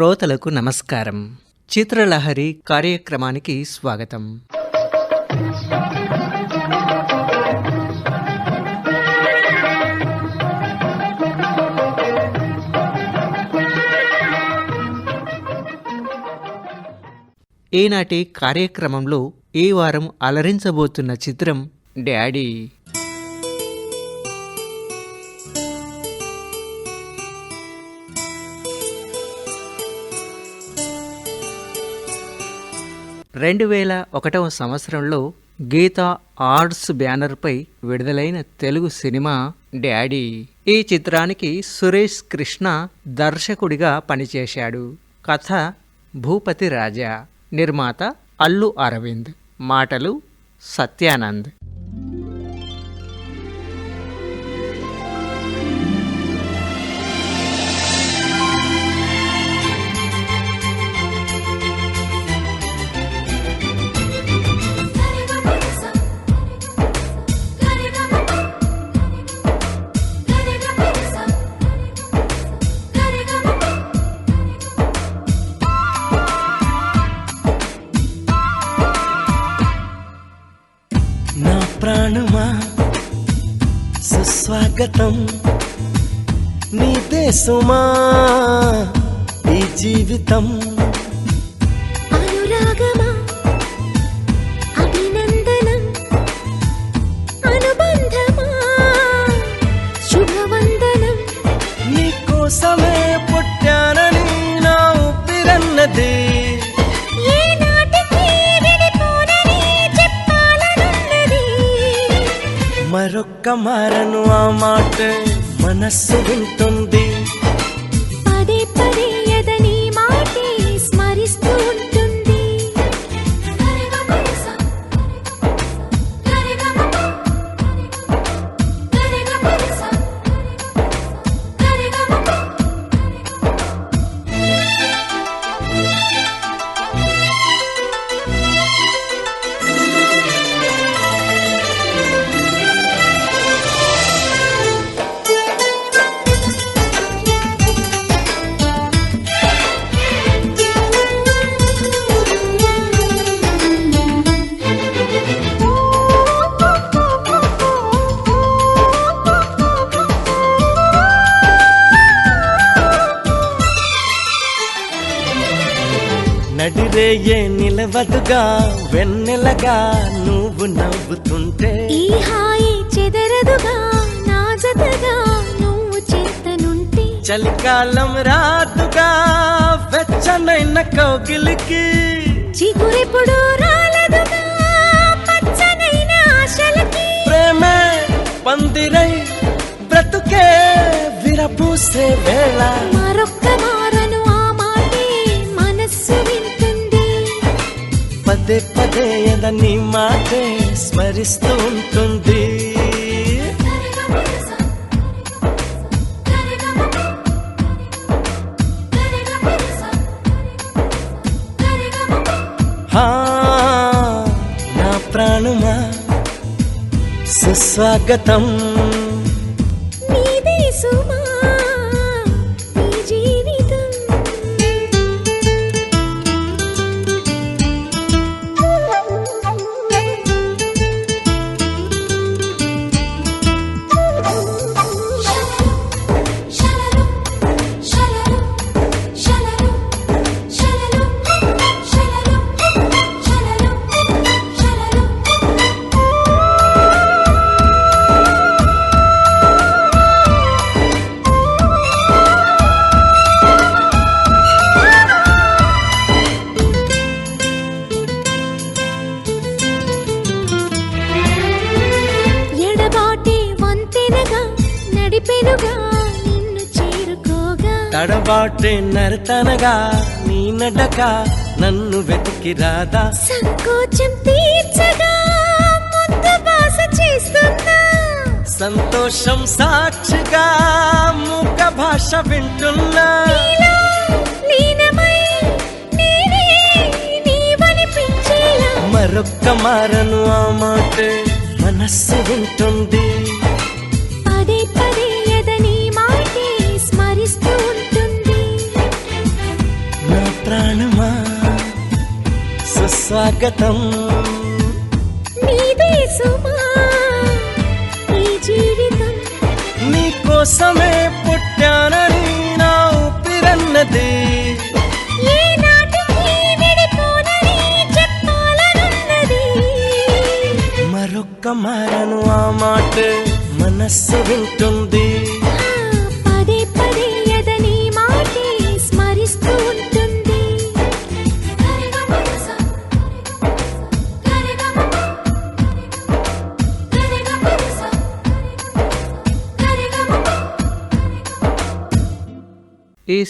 శ్రోతలకు నమస్కారం. చిత్రలహరి కార్యక్రమానికి స్వాగతం. ఈనాటి కార్యక్రమంలో ఈ వారం అలరించబోతున్న చిత్రం డాడీ. రెండు వేల ఒకటవ సంవత్సరంలో గీతా ఆర్ట్స్ బ్యానర్పై విడుదలైన తెలుగు సినిమా డాడీ. ఈ చిత్రానికి సురేష్ కృష్ణ దర్శకుడిగా పనిచేశాడు. కథ భూపతి రాజా. నిర్మాత అల్లు అరవింద్. మాటలు సత్యానంద్. స్వాగతం నీ దేశమా ఈ జీవితం. మరొక్క మారను ఆ మాట మనస్సు వింటుంది. నిలవదుగా వెన్నెలగా నువ్వు నవ్వుతుంటే. ఈ హాయి చెదరదుగా నా జతగా నువ్వు చేతనుంటే. చలికాలం రాదుగా వెచ్చనైన కౌగిలికి. చిగురెప్పుడు రాలదుగా పచ్చనైన ఆశలకి. ప్రేమే పందిరై బ్రతుకే విరబూసే నీ మాటే స్మరిస్తూ ఉంటుంది నా ప్రాణుమా సుస్వాగతం. తడబాటే నరతనగా నీ నడక నన్ను వెతికి రాదా? సంకోచం తీర్చగా ముద్దు బాస చేస్తున్నా సంతోషం సాక్షిగా మూక భాష వింటున్నా. మరొక్క మారను ఆ మాటే మనస్సు వింటుంది. స్వాగతం. నీకోసమే పుట్టానని నా ఉప్పిరన్నది మరొక్క మారను ఆ మాట మనస్సు వింటుంది.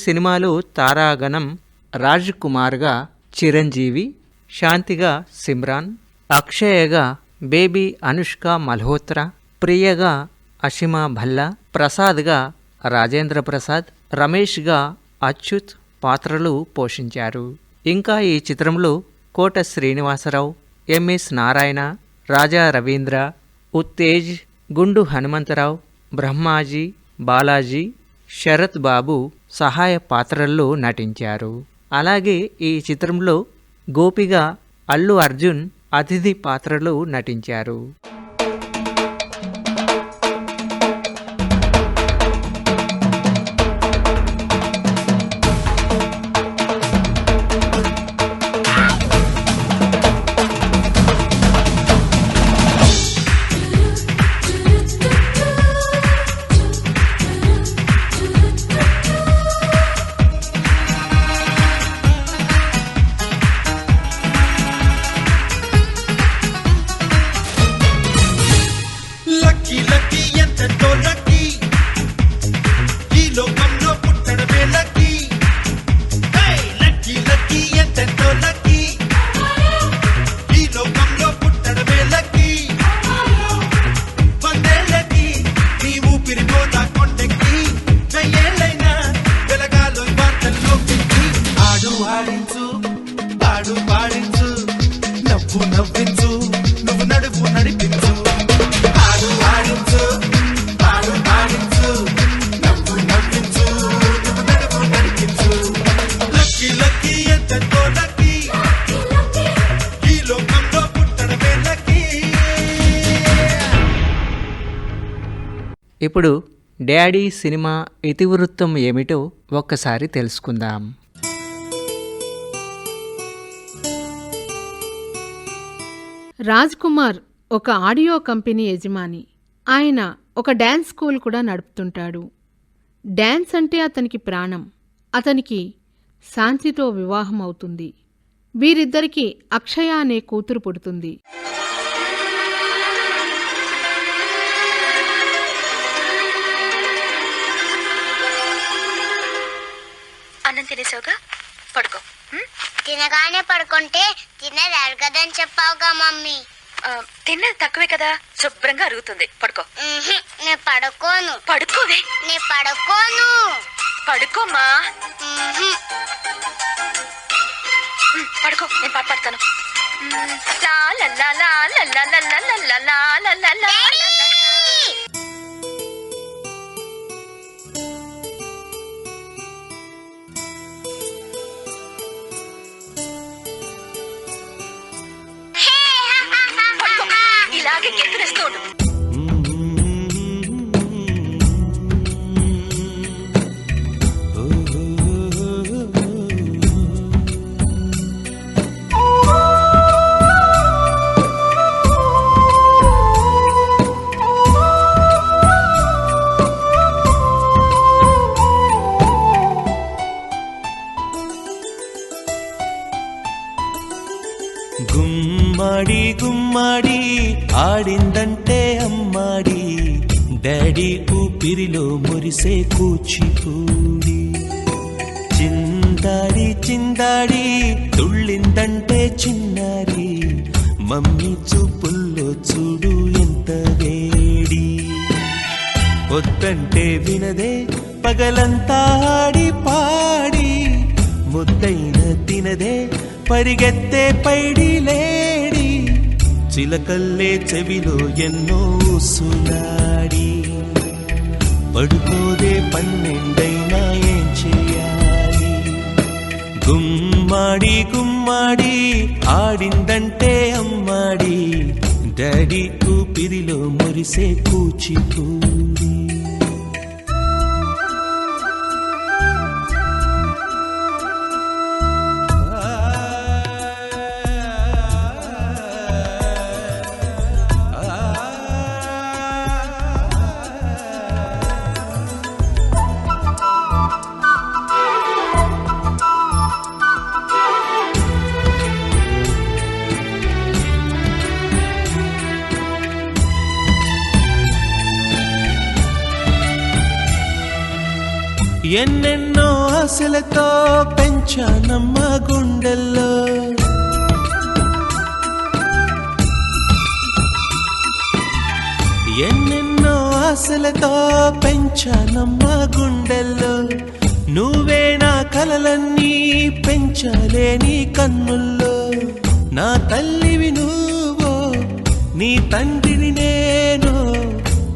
సినిమాలు తారాగణం రాజ్ కుమార్గా చిరంజీవి శాంతిగా సిమ్రాన్ అక్షయగా బేబీ అనుష్క మల్హోత్రా ప్రియగా అషిమా భల్లా ప్రసాద్గా రాజేంద్ర ప్రసాద్ రమేష్గా అచ్యుత్ పాత్రలు పోషించారు. ఇంకా ఈ చిత్రంలో కోట శ్రీనివాసరావు ఎంఎస్ నారాయణ రాజా రవీంద్ర ఉత్తేజ్ గుండు హనుమంతరావు బ్రహ్మాజీ బాలాజీ శరత్ బాబు సహాయ పాత్రల్లో నటించారు. అలాగే ఈ చిత్రంలో గోపిగా అల్లు అర్జున్ అతిథి పాత్రలో నటించారు. డాడీ సినిమా ఇతివృత్తం ఏమిటో ఒక్కసారి తెలుసుకుందాం. రాజ్ కుమార్ ఒక ఆడియో కంపెనీ యజమాని. ఆయన ఒక డ్యాన్స్ స్కూల్ కూడా నడుపుతుంటాడు. డ్యాన్స్ అంటే అతనికి ప్రాణం. అతనికి శాంతితో వివాహం అవుతుంది వీరిద్దరికీ అక్షయ అనే కూతురు పుడుతుంది. పడుకో? తినగానే పడుకుంటే తినేది అరగదని చెప్పావుగా మమ్మీ తిన్నది తక్కువే కదా శుభ్రంగా అరుగుతుంది పడుకో నేను పడుకోను పడుకోవే నేను పడుకోను. ఉం, పడుకో నేను పాట పాడతాను ఉం, లా లా లా లా లా లా లా లా లా లా లా పిరిలో మురిసే కూచిపూడి. చిందాడి చిందాడి తుళ్ళిందంటే చిన్నారి. మమ్మీ చూపుల్లో చూడు ఎంత వేడి. వద్దంటే వినదే పగలంతా ఆడి పాడి. ముద్దైన తినదే పరిగెత్తే పైడి లేడి. చిలకల్లే చెవిలో ఎన్నో సునాడి పడుకోదే పన్నెండైనా ఏం చేయాలి? గుమ్మాడి గుమ్మాడి ఆడిందంటే అమ్మాడి. డాడీ ఊపిరిలో మురిసే కూచిపూ. ఎన్నెన్నో ఆశలతో పెంచానమ్మ గుండెల్లో. ఎన్నెన్నో ఆశలతో పెంచానమ్మ గుండెల్లో. నువ్వే నా కలలన్నీ పెంచలేని నీ కన్నుల్లో. నా తల్లివి నువ్వో నీ తండ్రిని నేను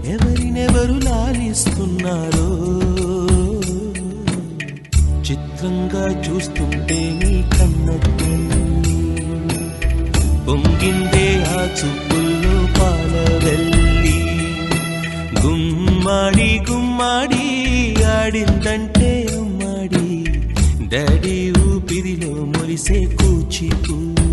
ఎవరినెవరు లాలిస్తున్నారు? చూస్తుంటే నీ కన్న పొంగిందే ఆ చూపుల్లో పాలవెల్లి. గుమ్మాడి గుమ్మాడి ఆడిందంటే ఉమ్మాడి. డాడీ ఊపిరిలో మురిసే కూచిపూ.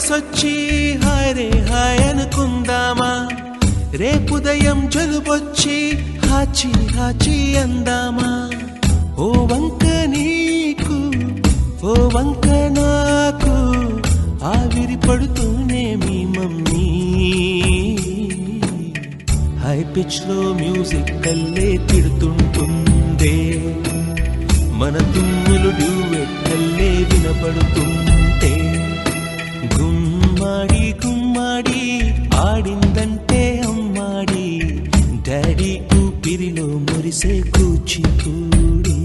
వర్షంలో హరే హాయ్ అనుకుందామా? రేపుదయం జలుబొచ్చి హాచి హాచి అందామా? ఓ వంక నీకు ఓ వంక నాకు ఆవిరి పడుతూనే మీ మమ్మీ. హై పిచ్లో మ్యూజిక్ కల్లే తిడుతుంటుందే. మన తుమ్ములు డ్యూవెట్ కల్లే వినపడుతుంది. గుమ్మాడి గుమ్మాడి ఆడిందంటే అమ్మాడి. డాడీ ఊపిరిలో మురిసే కూచిపూడి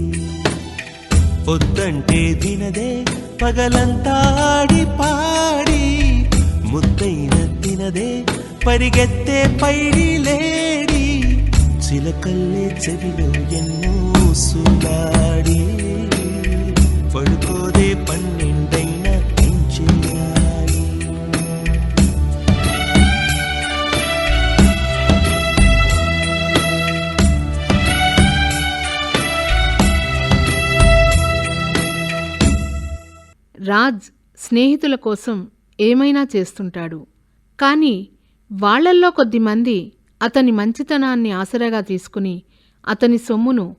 పొద్దంటే తినదే పగలంతా ఆడి పాడి. ముద్దైన తినదే పరిగెత్తే పైడి లేడి. చిలకల్లే చెవిలో ఎన్నో సులాడి పడుకోదే పన్ను స్నేహితుల కోసం ఏమైనా చేస్తుంటాడు. కానీ వాళ్ళల్లో కొద్దిమంది అతని మంచితనాన్ని ఆసరాగా తీసుకుని అతని సొమ్మును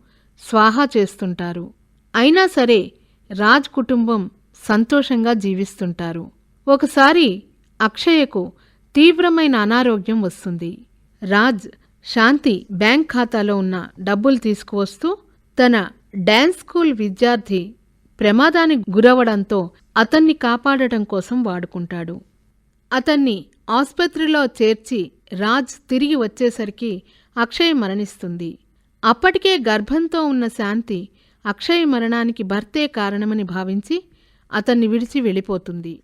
స్వాహా చేస్తుంటారు. అయినా సరే రాజ్ కుటుంబం సంతోషంగా జీవిస్తుంటారు. ఒకసారి అక్షయకు తీవ్రమైన అనారోగ్యం వస్తుంది. రాజ్ శాంతి బ్యాంక్ ఖాతాలో ఉన్న డబ్బులు తీసుకువస్తూ తన డ్యాన్స్ స్కూల్ విద్యార్థి ప్రమాదానికి గురవడంతో అతన్ని కాపాడటం కోసం వాడుకుంటాడు. అతన్ని ఆసుపత్రిలో చేర్చి రాజ్ తిరిగి వచ్చేసరికి అక్షయ్ మరణిస్తుంది. అప్పటికే గర్భంతో ఉన్న శాంతి అక్షయ్ మరణానికి భర్తే కారణమని భావించి అతన్ని విడిచి వెళ్ళిపోతుంది.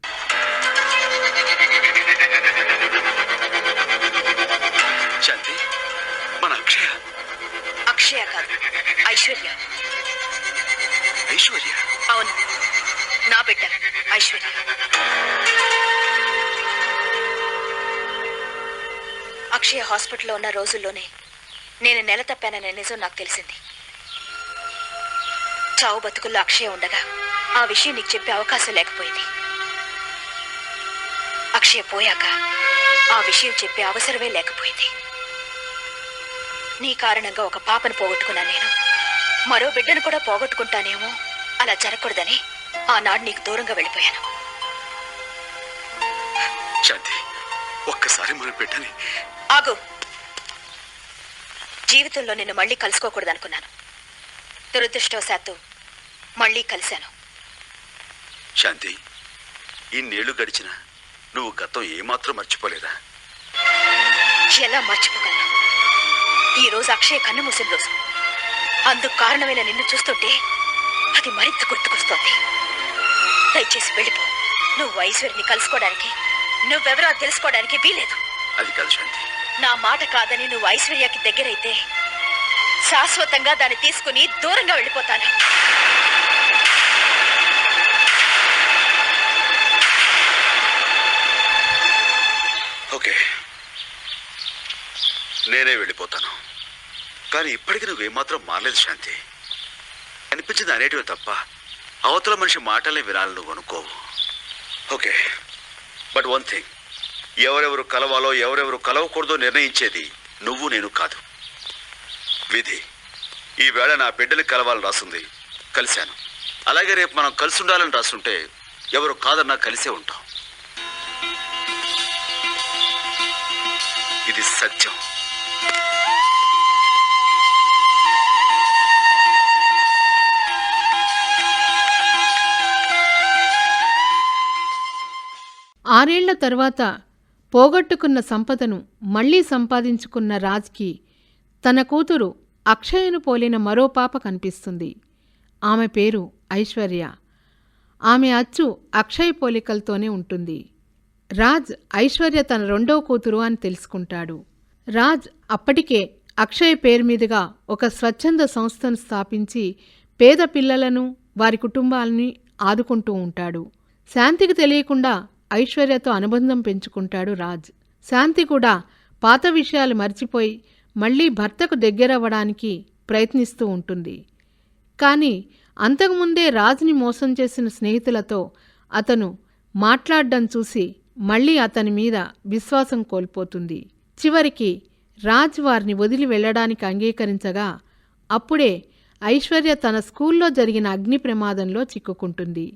ఉన్న రోజుల్లోనే నేను నెల తప్పాననే నిజం నాకు తెలిసింది. చావు బతుకుల్లో అక్షయ ఉండగా ఆ విషయం నీకు చెప్పే అవకాశం లేకపోయింది. అక్షయ పోయాక ఆ విషయం చెప్పే అవసరమే లేకపోయింది. నీ కారణంగా ఒక పాపను పోగొట్టుకున్నా నేను. మరో బిడ్డను కూడా పోగొట్టుకుంటానేమో అలా జరగకూడదని ఆనాడు నీకు దూరంగా వెళ్ళిపోయాను. శాంతి ఒక్కసారి మన బిడ్డని ఆగు. జీవితంలో నిన్ను మళ్ళీ కలుసుకోకూడదనుకున్నాను. దురదృష్టవశాత్తు మళ్ళీ కలిశాను. శాంతి ఇన్నేళ్ళు గడిచిన నువ్వు గతం ఏమాత్రం మర్చిపోలేదా? ఎలా మర్చిపోగలను? ఈ రోజు అక్షయ కన్ను మూసిన రోజు. అందుకు కారణమైన నిన్ను చూస్తుంటే అది మరింత గుర్తుకొస్తోంది. దయచేసి వెళ్ళిపో. నువ్వు ఐశ్వర్యని కలుసుకోవడానికి నువ్వెవరో తెలుసుకోవడానికి వీలేదు అది కాదు శాంతి. నా మాట కాదని నువ్వు ఐశ్వర్యకి దగ్గరైతే శాశ్వతంగా దాన్ని తీసుకుని దూరంగా వెళ్ళిపోతాను. ఓకే. నేనే వెళ్ళిపోతాను. కానీ ఇప్పటికీ నువ్వు ఏమాత్రం మారలేదు శాంతి. అనిపించింది అనేటివి తప్ప అవతల మనిషి మాటలే వినాలని నువ్వు అనుకోవు. ఓకే. But one thing. ఎవరెవరు కలవాలో ఎవరెవరు కలవకూడదో నిర్ణయించేది నువ్వు నేను కాదు. విధి ఈవేళ నా బిడ్డని కలవాలని రాసుంది కలిశాను. అలాగే రేపు మనం కలిసి ఉండాలని రాసుంటే ఎవరు కాదన్నా కలిసే ఉంటాం. ఇది సత్యం. ఆరేళ్ళ తర్వాత పోగొట్టుకున్న సంపదను మళ్ళీ సంపాదించుకున్న రాజ్కి తన కూతురు అక్షయను పోలిన మరో పాప కనిపిస్తుంది. ఆమె పేరు ఐశ్వర్య. ఆమె అచ్చు అక్షయ్ పోలికలతోనే ఉంటుంది. రాజ్ ఐశ్వర్య తన రెండో కూతురు అని తెలుసుకుంటాడు. రాజ్ అప్పటికే అక్షయ్ పేరు మీదుగా ఒక స్వచ్ఛంద సంస్థను స్థాపించి పేద పిల్లలను వారి కుటుంబాలని ఆదుకుంటూ ఉంటాడు. శాంతికి తెలియకుండా ఐశ్వర్యతో అనుబంధం పెంచుకుంటాడు రాజ్. శాంతి కూడా పాత విషయాలు మర్చిపోయి మళ్ళీ భర్తకు దగ్గరవ్వడానికి ప్రయత్నిస్తూ ఉంటుంది. కానీ అంతకుముందే రాజ్ని మోసం చేసిన స్నేహితులతో అతను మాట్లాడడం చూసి మళ్ళీ అతని మీద విశ్వాసం కోల్పోతుంది. చివరికి రాజ్ వారిని వదిలి వెళ్ళడానికి అంగీకరించగా అప్పుడే ఐశ్వర్య తన స్కూల్లో జరిగిన అగ్ని ప్రమాదంలో చిక్కుకుంటుంది.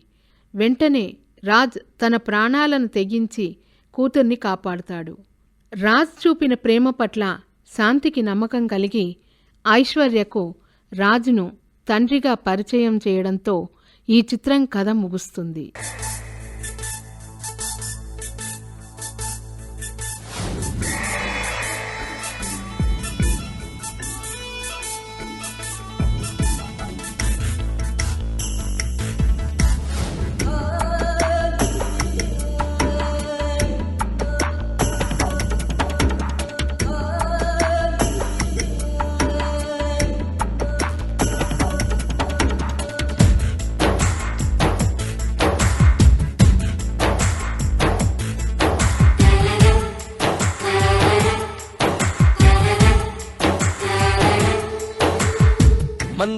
వెంటనే రాజ్ తన ప్రాణాలను తెగించి కూతుర్ని కాపాడుతాడు. రాజ్ చూపిన ప్రేమ పట్ల శాంతికి నమ్మకం కలిగి ఐశ్వర్యకు రాజును తండ్రిగా పరిచయం చేయడంతో ఈ చిత్రం కథ ముగుస్తుంది.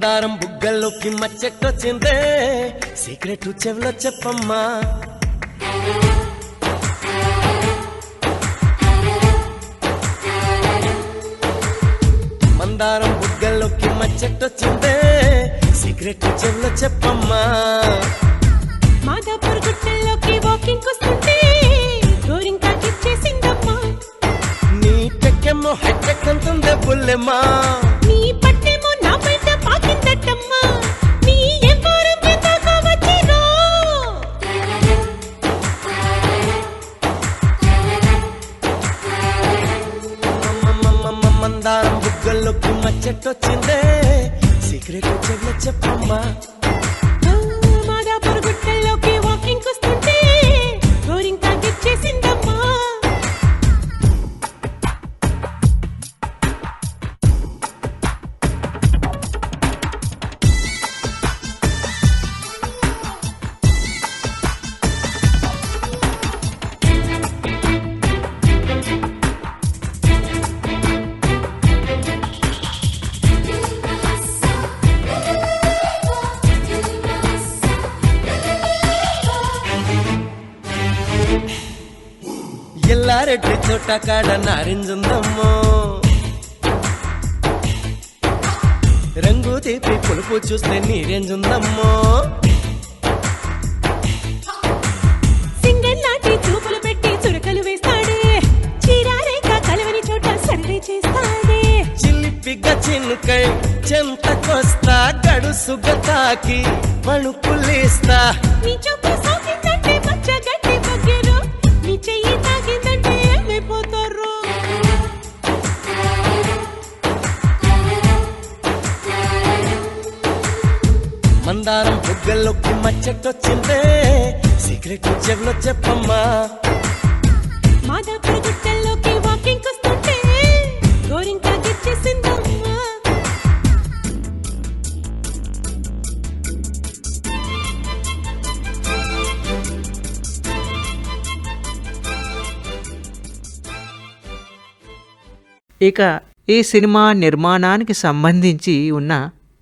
మందారం బుగ్గల్లోకి మచ్చెట్టొచ్చిందే సీక్రెట్ చెవిలో చెప్పమ్మా. మందారం బుగ్గల్లోకి మచ్చెట్టొచ్చిందే సీక్రెట్ చెవిలో చెప్పమ్మా. మాదాపూర్ గుట్టల్లోకి వాకింగ్ వస్తుంటే గోరింకా ఇచ్చేసిందమ్మా. నీ టెక్కెమ్మో హైటెక్ అంటుందే బుల్లెమ్మా. నా బుగ్గల్లోకి మచ్చెట్టొచ్చిందే సీక్రెట్ చెవిలో చెప్పమ్మా. మాదాపూర్ గుట్టల్లోకి వాకింగ్ అరటి తోట కాడ నారింజుందమ్మో. రంగు తీపి పులుపు చూస్తే నీరేంజుందమ్మో. సింగల్ చూపులు పెట్టి చురకలు వేస్తాడే. చీరారేక కలవని చోట సర్వే చేస్తాడే. చెంతకొస్తా గడుసుగ తాకి మణుకులేస్తా నీ చూపు మందారం బుగ్గల్లోకి మచ్చటొచ్చిందే సీక్రెట్ చెవిలో చెప్పమ్మా. మాదాపుర గుట్టల్లోకి వాకింగ్ వస్తుంటే గోరింకా గిచ్చేసిందమ్మా ఇక ఈ సినిమా నిర్మాణానికి సంబంధించి ఉన్న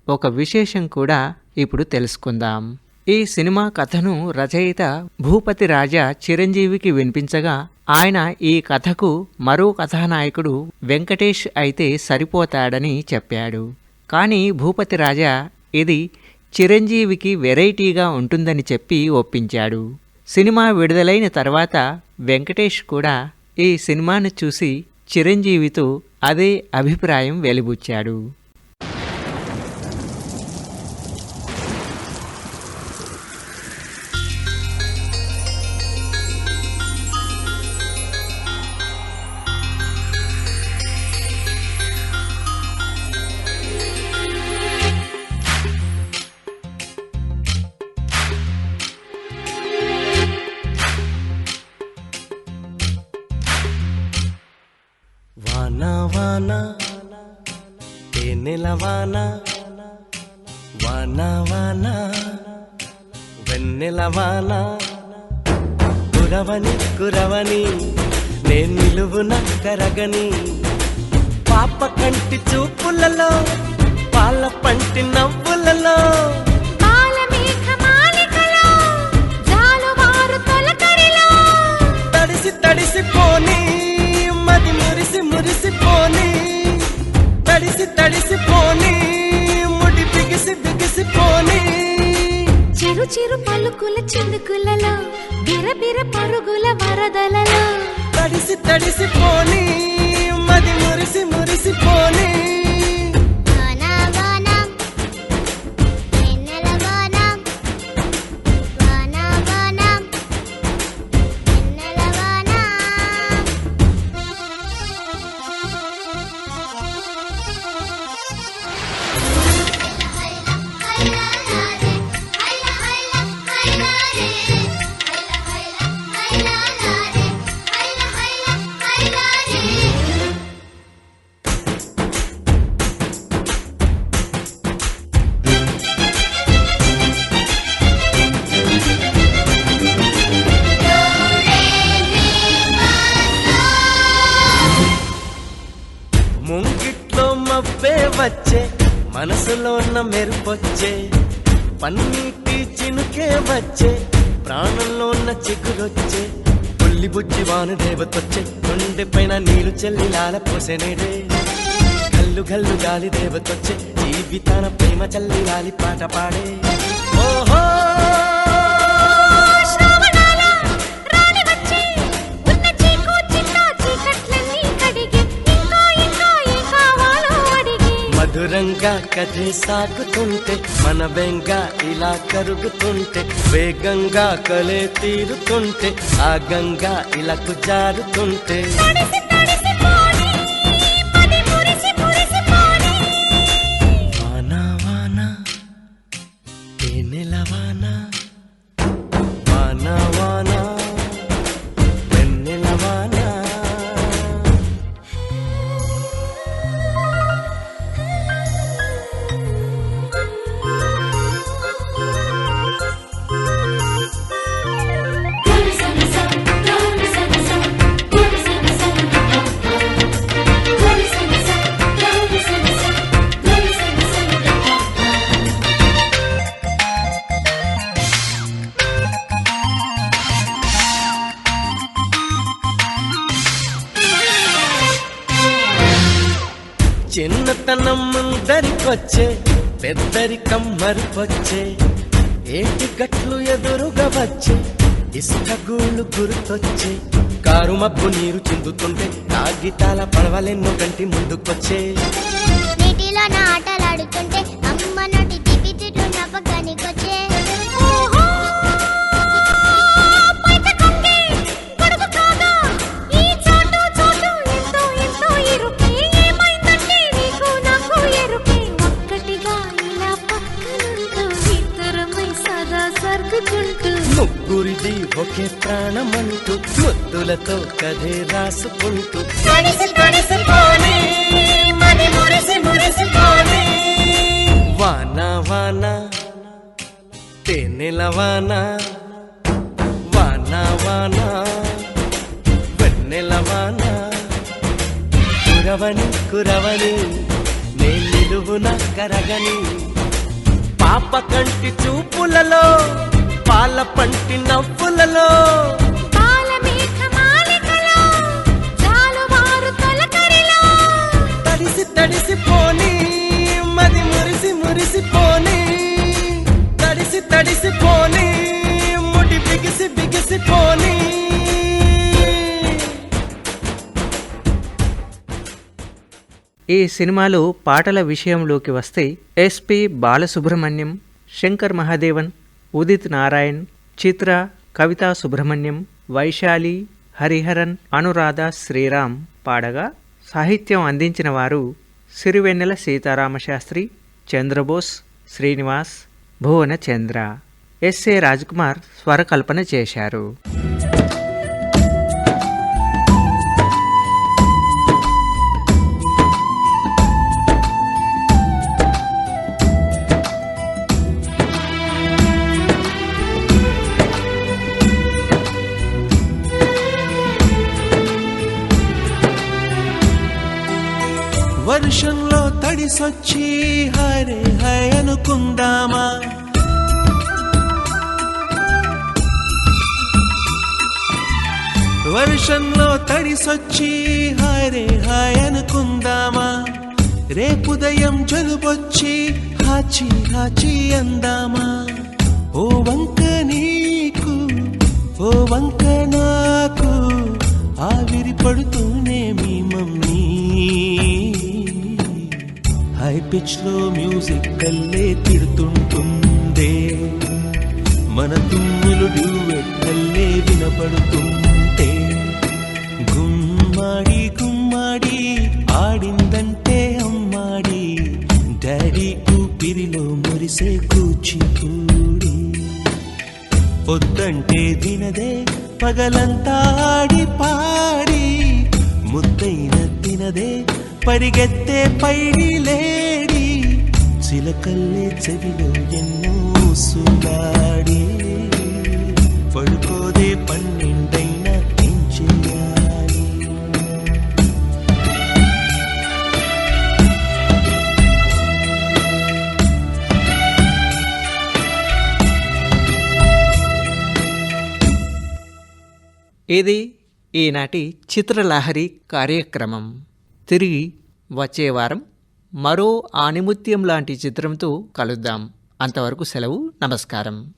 ఒక విశేషం కూడా ఇప్పుడు తెలుసుకుందాం. ఈ సినిమా కథను రచయిత భూపతి రాజా చిరంజీవికి వినిపించగా ఆయన ఈ కథకు మరో కథానాయకుడు వెంకటేష్ అయితే సరిపోతాడని చెప్పాడు. కానీ భూపతి రాజా ఇది చిరంజీవికి వెరైటీగా ఉంటుందని చెప్పి ఒప్పించాడు. సినిమా విడుదలైన తర్వాత వెంకటేష్ కూడా ఈ సినిమాను చూసి చిరంజీవితో అదే అభిప్రాయం వెలిబుచ్చాడు. కురవని కురవని నేను నిలువున కరగని పాప కంటి చూపులలో పాల పంటి నవ్వులలో. తడిసి తడిసి పోని మది మురిసి మురిసి పోని. తడిసి తడిసి పోని ముడి బిగిసి బిగిసి పోని. చిరు చిరు పలుకుల చిందుకులలో బిరబిర పరుగుల వరదలలో. తడిసి తడిసి పోనీ మది మురిసి మురిసి పోనీ. పన్నీటి చినుకే వచ్చే ప్రాణంలో ఉన్న చిగురొచ్చే పుల్లి బుజ్జి వాను దేవతొచ్చే కొండె పైన నీరు చెల్లి లాల పోసెనేడే గల్లు గల్లు గాలి దేవతొచ్చే జీవితాన ప్రేమ చల్లి లాలి పాట పాడే. మధురంగా కథే సాగుతుంటే మన బెంగ ఇలా కరుగుతుంటే వేగంగా కలే తీరుతుంటే ఆ గంగా ఇలాకు జారుతుంటే. చిన్నతనం ముందరికొచ్చే పెద్దరికం మరుపొచ్చే ఏటి గట్లు ఎదురుగా వచ్చే ఇసుక గుర్తొచ్చే. కారు మబ్బు నీరు చిందుతుంటే కాగితాల పడవలెన్నో కంటి ముందుకొచ్చే. నీటిలో నా ఆటలాడుతుంటే అమ్మ నటి ముద్దులతో కథే రాసుకుంటూ. వాన వాన తేనెల వాన వాన వాన వెన్నెల వాన. కురవని కురవని నే నిలువున కరగని పాప కంటి చూపులలో పాల పంటి నవ్వులలో తడిసి పోని ముడి బిగిసి బిగిసి పోని ఈ సినిమాలో పాటల విషయంలోకి వస్తే ఎస్పి బాలసుబ్రహ్మణ్యం శంకర్ మహాదేవన్ ఉదిత్ నారాయణ్ చిత్ర కవితా సుబ్రహ్మణ్యం వైశాలి హరిహరన్ అనురాధ శ్రీరామ్ పాడగా సాహిత్యం అందించిన వారు సిరివెన్నెల సీతారామశాస్త్రి చంద్రబోస్ శ్రీనివాస్ భువన చంద్ర ఎస్ఏ రాజ్కుమార్ స్వరకల్పన చేశారు. వర్షంలో తడిసొచ్చి హరే హై అనుకుందామా? వర్షంలో తడిసొచ్చి హరే హాయ్ అనుకుందామా? రేపుదయం జలుబొచ్చి హాచి హాచి అందామా? ఓ వంక నీకు ఓ వంక నాకు ఆవిరి పడుతూనే మీ మమ్మీ. హై పిచ్లో మ్యూజిక్ కల్లే తిడుతుంటుందే. మన తుమ్ములు డ్యూయెట్ కల్లే వినపడుతుంది మురిసే కూచిపూడి. పొద్దంటే దినదే పగలంతా ఆడి పాడి. ముద్దైన తినదే పరిగెత్తే పైడి లేడి. చిలకల్లే చెవిలో ఎన్నో సుగాడి. పడుకోదే పన్నెండైనా ఇది ఈనాటి చిత్రలహరి కార్యక్రమం. తిరిగి వచ్చే వారం మరో ఆనిముత్యం లాంటి చిత్రంతో కలుద్దాం. అంతవరకు సెలవు నమస్కారం.